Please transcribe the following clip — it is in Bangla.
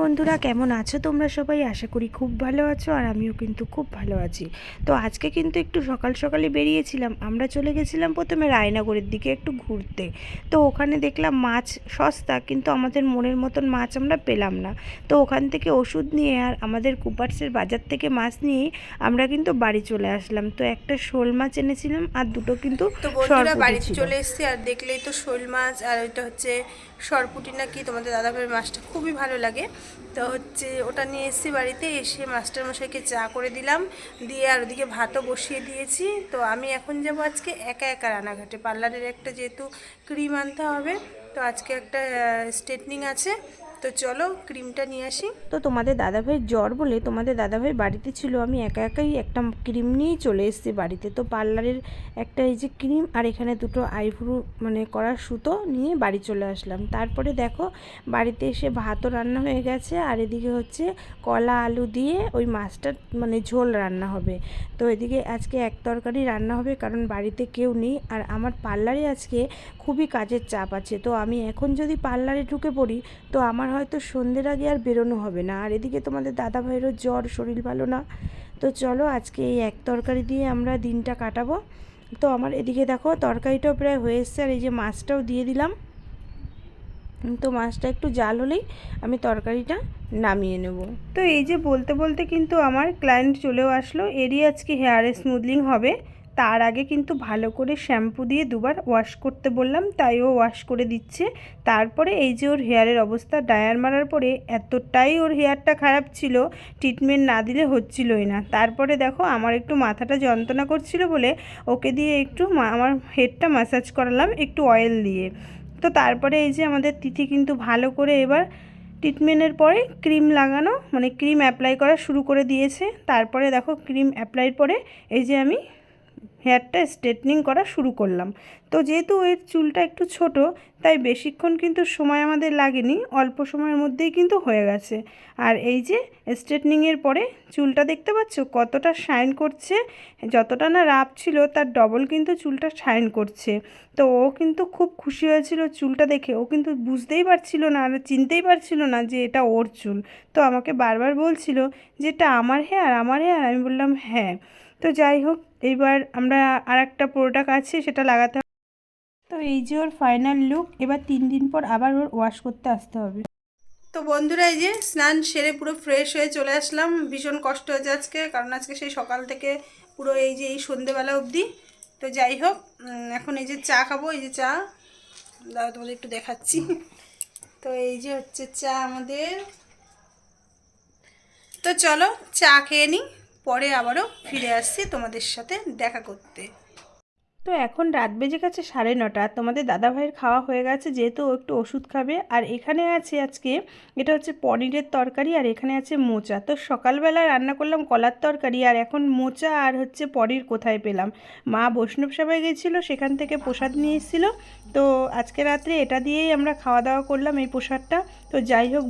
বন্ধুরা কেমন আছো তোমরা সবাই? আশা করি খুব ভালো আছো আর আমিও কিন্তু খুব ভালো আছি। তো আজকে কিন্তু একটু সকাল সকালে বেরিয়েছিলাম। আমরা চলে গেছিলাম প্রথমে রায়নগরের দিকে একটু ঘুরতে। তো ওখানে দেখলাম মাছ সস্তা কিন্তু আমাদের মনের মতন মাছ আমরা পেলাম না। তো ওখান থেকে ওষুধ নিয়ে আর আমাদের কুপার্সের বাজার থেকে মাছ নিয়ে আমরা কিন্তু বাড়ি চলে আসলাম। তো একটা শোল মাছ এনেছিলাম আর দুটো কিন্তু বাড়িতে চলে এসেছি আর দেখলেই তো শোল মাছ আর ওইটা হচ্ছে সরপুটি নাকি? তোমাদের দাদাভাইয়ের মাছটা খুবই ভালো লাগে। তো হচ্ছে ওটা নিয়ে এসেছি বাড়িতে, এসে মাস্টারমশাইকে চা করে দিলাম। দিয়ে আর ওদিকে ভাতও বসিয়ে দিয়েছি। তো আমি এখন যাব আজকে একা একা রানাঘাটে পার্লারের একটা যেহেতু ক্রিম আনতে হবে, তো আজকে একটা স্ট্রেটনিং আছে। তো চলো ক্রিমটা নিয়ে আসি। তো তোমাদের দাদাভাইয়ের জ্বর বলে তোমাদের দাদাভাই বাড়িতে ছিল, আমি একা একাই একটা ক্রিম নিয়েই চলে এসেছি বাড়িতে। তো পার্লারের একটা এই যে ক্রিম আর এখানে দুটো আইব্রু মানে করার সুতো নিয়ে বাড়ি চলে আসলাম। তারপরে দেখো বাড়িতে এসে ভাতও রান্না হয়ে গেছে আর এদিকে হচ্ছে কলা আলু দিয়ে ওই মাছটা মানে ঝোল রান্না হবে। তো এদিকে আজকে এক তরকারি রান্না হবে কারণ বাড়িতে কেউ নেই আর আমার পার্লারে আজকে খুবই কাজের চাপ আছে। তো আমি এখন যদি পার্লারে ঢুকে পড়ি, তো আমার হয়তো সন্ধ্যের আগে আর বেরোনো হবে না। আর এদিকে তোমাদের দাদা ভাইয়েরও জ্বর, শরীর ভালো না। তো চলো আজকে এই এক তরকারি দিয়ে আমরা দিনটা কাটাবো। তো আমার এদিকে দেখো, তরকারিটাও প্রায় হয়ে এসছে। আর এই যে মাছটাও দিয়ে দিলাম। তো মাছটা একটু জাল হলেই আমি তরকারিটা নামিয়ে নেব। তো এই যে বলতে বলতে কিন্তু আমার ক্লায়েন্ট চলেও আসলো। এরই আজকে হেয়ার স্মুথলিং হবে। তার আগে কিন্তু ভালো করে শ্যাম্পু দিয়ে দুবার ওয়াশ করতে বললাম, তাই ও ওয়াশ করে দিচ্ছে। তারপরে এই যে ওর হেয়ারের অবস্থা, ডায়ার মারার পরে এতটাই ওর হেয়ারটা খারাপ ছিল ট্রিটমেন্ট না দিলে হচ্ছিলই না। তারপরে দেখো আমার একটু মাথাটা যন্ত্রণা করছিল বলে ওকে দিয়ে একটু আমার হেডটা ম্যাসাজ করালাম একটু অয়েল দিয়ে। তো তারপরে এই যে আমাদের তিথি কিন্তু ভালো করে এবার ট্রিটমেন্টের পরে ক্রিম লাগানো মানে ক্রিম অ্যাপ্লাই করা শুরু করে দিয়েছে। তারপরে দেখো ক্রিম অ্যাপ্লাইয়ের পরে এই যে আমি হেয়ারটা স্ট্রেটনিং করা শুরু করলাম। তো যেহেতু এর চুলটা একটু ছোট, তাই বেশিক্ষণ কিন্তু সময় আমাদের লাগেনি, অল্প সময়ের মধ্যেই কিন্তু হয়ে গেছে। আর এই যে স্ট্রেটনিংয়ের পরে চুলটা দেখতে পাচ্ছ কতটা শাইন করছে, যতটা না রাপ ছিল তার ডবল কিন্তু চুলটা শাইন করছে। তো ও কিন্তু খুব খুশি হয়েছিল চুলটা দেখে, ও কিন্তু বুঝতেই পারছিল না আর চিনতেই পারছিল না যে এটা ওর চুল। তো আমাকে বারবার বলছিল যে এটা আমার হেয়ার আমার হেয়ার আমি বললাম হ্যাঁ। তো যাই হোক এইবার আমরা আর একটা প্রোডাক্ট আছে, সেটা লাগাতে এই যে ওর ফাইনাল লুক এবার তিন দিন পর আবার ওর ওয়াশ করতে আসতে হবে। তো বন্ধুরা, এই যে স্নান সেরে পুরো ফ্রেশ হয়ে চলে আসলাম। ভীষণ কষ্ট হয়েছে আজকে, কারণ আজকে সেই সকাল থেকে পুরো এই যে এই সন্ধেবেলা অবধি। তো যাই হোক এখন এই যে চা খাব, এই যে চা। দাও তোমাদের একটু দেখাচ্ছি। তো এই যে হচ্ছে চা আমাদের। তো চলো চা খেয়ে নিই, পরে আবারও ফিরে আসছি তোমাদের সাথে দেখা করতে। তো এখন রাত বেজে গেছে সাড়ে নটা। তোমাদের দাদাভাইয়ের খাওয়া হয়ে গেছে, যেহেতু একটু ওষুধ খাবে। আর এখানে আছে আজকে, এটা হচ্ছে পনিরের তরকারি আর এখানে আছে মোচা। তো সকালবেলা রান্না করলাম কলার তরকারি, আর এখন মোচা আর হচ্ছে পনির কোথায় পেলাম? মা বৈষ্ণব সভায় গেছিল, সেখান থেকে প্রসাদ নিয়ে এসেছিল। তো আজকে রাত্রে এটা দিয়েই আমরা খাওয়া দাওয়া করলাম এই প্রসাদটা। তো যাই হোক